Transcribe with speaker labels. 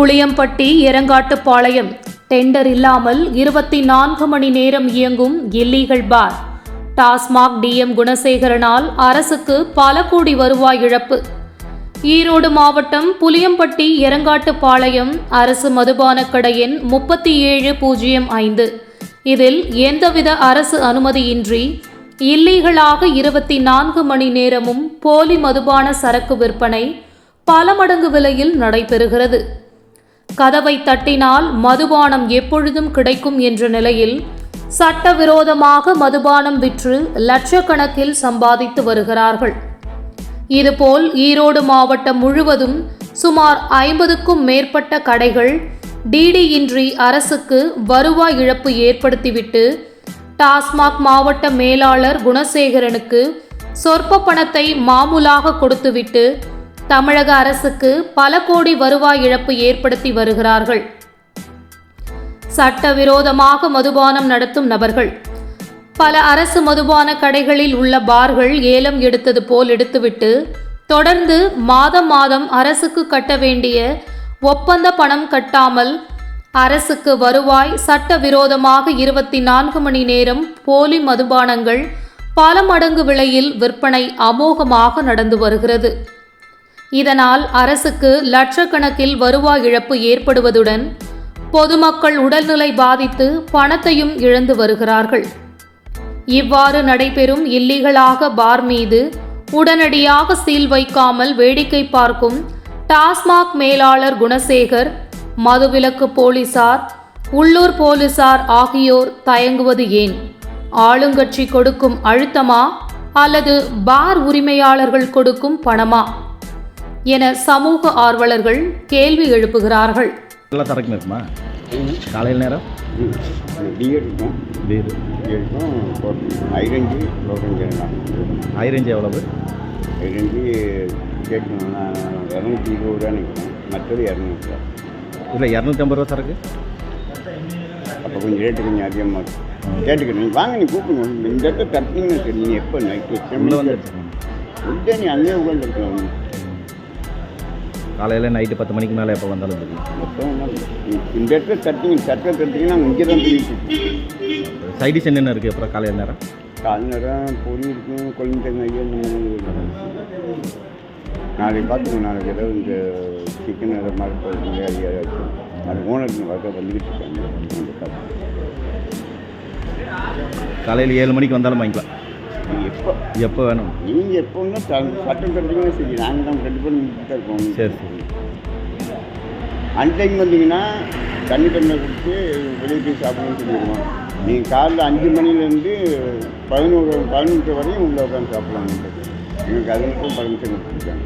Speaker 1: Puliyampatti இறங்காட்டுப்பாளையம் tender இல்லாமல் இருபத்தி நான்கு மணி நேரம் இயங்கும் இல்லீகல் பார். டாஸ்மாக் டிஎம் குணசேகரனால் அரசுக்கு பல கோடி வருவாய் இழப்பு. ஈரோடு மாவட்டம் புளியம்பட்டி இறங்காட்டுப்பாளையம் அரசு மதுபானக் கடையின் முப்பத்தி ஏழு பூஜ்ஜியம் ஐந்து. இதில் எந்தவித அரசு அனுமதியின்றி இல்லீகலாக இருபத்தி நான்கு மணி நேரமும் போலி மதுபான சரக்கு விற்பனை பல மடங்கு விலையில் நடைபெறுகிறது. கதவை தட்டினால் மதுபானம் எப்பொழுதும் கிடைக்கும் என்ற நிலையில் சட்டவிரோதமாக மதுபானம் விற்று லட்சக்கணக்கில் சம்பாதித்து வருகிறார்கள். இதுபோல் ஈரோடு மாவட்டம் முழுவதும் சுமார் ஐம்பதுக்கும் மேற்பட்ட கடைகள் டிடி இன்றி அரசுக்கு வருவாய் இழப்பு ஏற்படுத்திவிட்டு டாஸ்மாக் மாவட்ட மேலாளர் குணசேகரனுக்கு சொற்ப பணத்தை மாமூலாக கொடுத்துவிட்டு தமிழக அரசுக்கு பல கோடி வருவாய் இழப்பு ஏற்படுத்தி வருகிறார்கள். சட்டவிரோதமாக மதுபானம் நடத்தும் நபர்கள். பல அரசு மதுபான கடைகளில் உள்ள பார்கள் ஏலம் எடுத்தது போல் எடுத்துவிட்டு தொடர்ந்து மாதம் மாதம் அரசுக்கு கட்ட வேண்டிய ஒப்பந்த பணம் கட்டாமல் அரசுக்கு வருவாய் சட்டவிரோதமாக இருபத்தி நான்கு மணி நேரம் போலி மதுபானங்கள் பல மடங்கு விலையில் விற்பனை அமோகமாக நடந்து வருகிறது. இதனால் அரசுக்கு லட்சக்கணக்கில் வருவாய் இழப்பு ஏற்படுவதுடன் பொதுமக்கள் உடல்நிலை பாதித்து பணத்தையும் இழந்து வருகிறார்கள். இவ்வாறு நடைபெறும் இல்லீகலாக பார் மீது உடனடியாக சீல் வைக்காமல் வேடிக்கை பார்க்கும் டாஸ்மாக் மேலாளர் குணசேகர் மதுவிலக்கு போலீசார் உள்ளூர் போலீசார் ஆகியோர் தயங்குவது ஏன்? ஆளுங்கட்சி கொடுக்கும் அழுத்தமா அல்லது பார் உரிமையாளர்கள் கொடுக்கும் பணமா? என சமூக ஆர்வலர்கள் கேள்வி எழுப்புகிறார்கள்.
Speaker 2: எல்லாம் சரக்கு இருக்குமா? காலையில் நேரம்?
Speaker 3: ஐரஞ்சு
Speaker 2: ஐரஞ்சு எவ்வளவு?
Speaker 3: ஐரஞ்சு இரநூத்தி இருபது ரூபா நிற்கிறேன் மற்றது இரநூறுவா
Speaker 2: இல்லை இரநூத்தம்பது ரூபா சரக்கு?
Speaker 3: அப்போ கொஞ்சம் ரேட்டு கொஞ்சம் அதிகமாக இருக்கும் கேட்டுக்கிறேன் நீ வாங்க நீ கூப்பிடுங்க. இந்த இடத்த தட்டினீங்கன்னு சரி நீ எப்போ நைட்டு
Speaker 2: உள்ளே வந்து
Speaker 3: உள்ளே நீ அங்கேயே உட்காந்துருக்கலாம்
Speaker 2: காலையில் நைட்டு பத்து மணிக்கு மேலே எப்போ வந்தாலும் தெரியும்
Speaker 3: மொத்தம் இந்த இடத்துல தட்டிங்க சட்டை தட்டிங்கன்னா இங்கே தான் தூக்கிட்டு
Speaker 2: சைடிஷ் என்னென்ன இருக்குது அப்புறம் காலையில் நேரம்?
Speaker 3: கால் நேரம் பொரி இருக்கும் கொழுந்தங்க ஐயா நாளைக்கு பார்த்துக்கோ நாளைக்கு ஏதாவது இந்த சிக்கன் அதை மாதிரி ஐயா அது ஓனர் வர வந்துக்கிட்டு இருக்காங்க.
Speaker 2: காலையில் ஏழு மணிக்கு வந்தாலும் வாங்கிக்கலாம்.
Speaker 3: எப்போ?
Speaker 2: எப்போ வேணும்?
Speaker 3: நீங்கள் எப்போ வேணா த- சட்டம் தட்டிங்கன்னா சரி நாங்கள் தான் முடிச்சுட்டு தான் இருக்கோம்.
Speaker 2: சரி சரி.
Speaker 3: அன் டைம் வந்தீங்கன்னா தண்ணி தண்ணி கொடுத்து வெளியே போய் சாப்பிடணும்னு சொல்லிடுவோம். நீங்கள் காலைல அஞ்சு மணிலேருந்து பதினோரு பதினொன்று வரையும் உள்ளே உட்காந்து சாப்பிடலாம். எங்களுக்கு அது மட்டும் பர்மிஷன் கொடுத்துருக்காங்க.